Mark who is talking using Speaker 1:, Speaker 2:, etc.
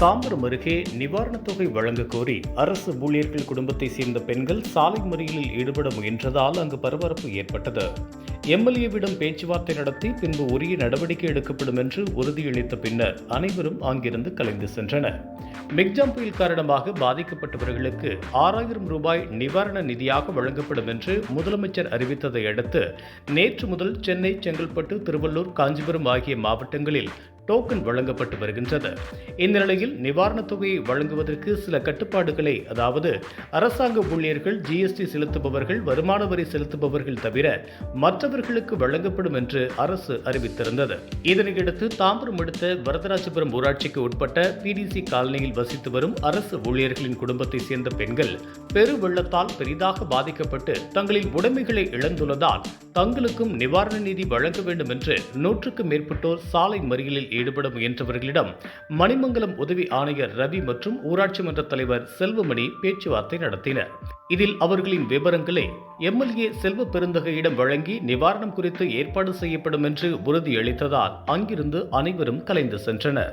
Speaker 1: தாம்பரம் அருகே நிவாரணத் தொகை வழங்க கோரி அரசு ஊழியர்கள் குடும்பத்தைச் சேர்ந்த பெண்கள் சாலை மறியலில் ஈடுபட முயன்றதால் அங்கு பரபரப்பு ஏற்பட்டது. எம்எல்ஏவிடம் பேச்சுவார்த்தை நடத்தி பின்பு உரிய நடவடிக்கை எடுக்கப்படும் என்று உறுதியளித்த பின்னர் அனைவரும் அங்கிருந்து கலைந்து சென்றனர். மிக்ஜாம் புயல் காரணமாக பாதிக்கப்பட்டவர்களுக்கு ஆறாயிரம் ரூபாய் நிவாரண நிதியாக வழங்கப்படும் என்று முதலமைச்சர் அறிவித்ததை அடுத்து நேற்று முதல் சென்னை செங்கல்பட்டு திருவள்ளூர் காஞ்சிபுரம் ஆகிய மாவட்டங்களில் டோக்கன் வழங்கப்பட்டு வருகின்றது. இந்த நிலையில் நிவாரணத் தொகையை வழங்குவதற்கு சில கட்டுப்பாடுகளை அதாவது அரசாங்க ஊழியர்கள் ஜிஎஸ்டி செலுத்துபவர்கள் வருமான வரி செலுத்துபவர்கள் தவிர மற்றவர்களுக்கு வழங்கப்படும் என்று அரசு அறிவித்திருந்தது. இதனையடுத்து தாம்பரம் அடுத்த வரதராஜபுரம் ஊராட்சிக்கு உட்பட்ட பிடிசி காலனியில் வசித்து வரும் அரசு ஊழியர்களின் குடும்பத்தைச் சேர்ந்த பெண்கள் பெரு வெள்ளத்தால் பெரிதாக பாதிக்கப்பட்டு தங்களின் உடைமைகளை இழந்துள்ளதால் தங்களுக்கும் நிவாரண நிதி வழங்க வேண்டும் என்று நூற்றுக்கும் மேற்பட்டோர் சாலை மறியலில் ஈடுபட முயன்றவர்களிடம் மணிமங்கலம் உதவி ஆணையர் ரவி மற்றும் ஊராட்சி மன்ற தலைவர் செல்வமணி பேச்சுவார்த்தை நடத்தினர். இதில் அவர்களின் விவரங்களை எம்எல்ஏ செல்வ பெருந்தகையிடம் வழங்கி நிவாரணம் குறித்து ஏற்பாடு செய்யப்படும் என்று உறுதியளித்ததால் அங்கிருந்து அனைவரும் கலைந்து சென்றனர்.